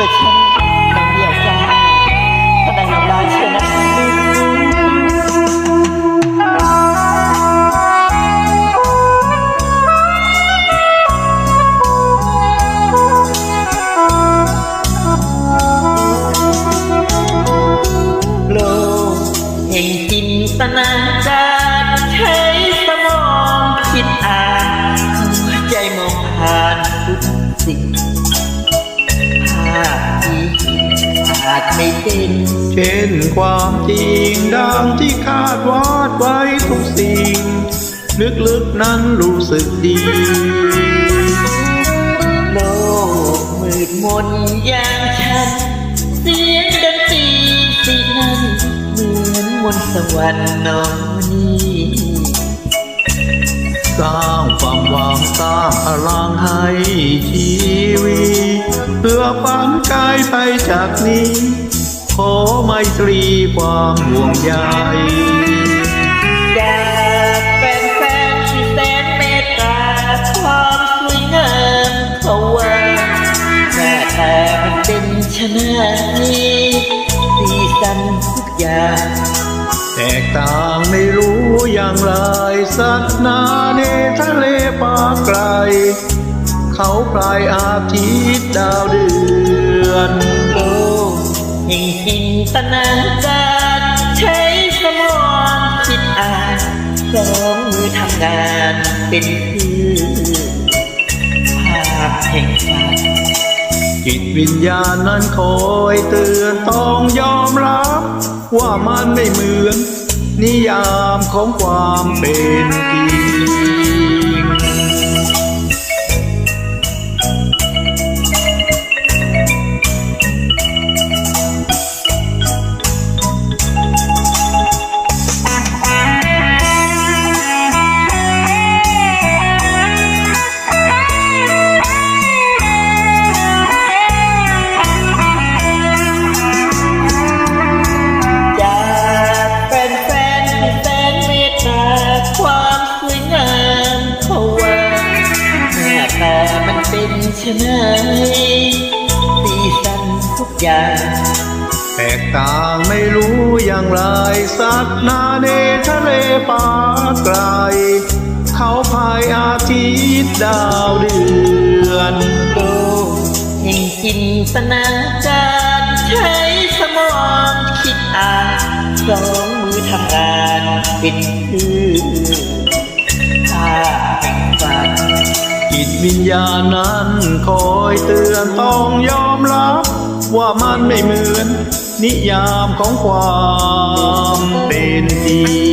ว่าฉันต้องเดียวกันถ้าได้น้ำลายเชียวนะโลกแห่งจินตนาการใช้สมองคิดอ่านหัวใจมองผ่านทุกสิ่ง อาจไม่เป็นเช่นความจริงดังที่คาดวาดไว้ทุกสิ่ง ลึกๆนั้นรู้สึกดี โลกมืดมนอย่างฉัน เสียงดนตรีสินั้น เหมือนมนต์สวรรค์นอนนี้สร้างความหวังสร้างพลังให้ชีวิต เพื่อฝันไกลไปจากนี้ ขอไมตรีความห่วงใยจากแฟนๆที่แสนเมตตาความสวยงามเขาว่าหน้าตามันเป็นชนะนี้สีสันทุกอย่างแตกต่างไม่รู้อย่างไร สัตว์นาเนทะเลปากไกล เขาปลายอาทิตย์ดาวเดือนโลกแห่งจินตนาการใช้สมองคิดอ่านสองมือทำงานเป็นคือภาพแห่งฝันจิตวิญญาณนั้นคอยเตือนต้องยอมรับ ว่ามันไม่เหมือน นิยามของความเป็นจริง ชะไหนสีสันทุกอย่างแตกต่างไม่รู้อย่างไร สัตว์นาเนทะเลปาไกล เขาพายอาทิตย์ดาวเดือนโลกแห่งจินตนาการใช้สมองคิดอ่านสองมือทำงานเป็นคือ วิญญาณนั้นคอยเตือนต้องยอมรับ ว่ามันไม่เหมือน นิยามของความเป็นจริง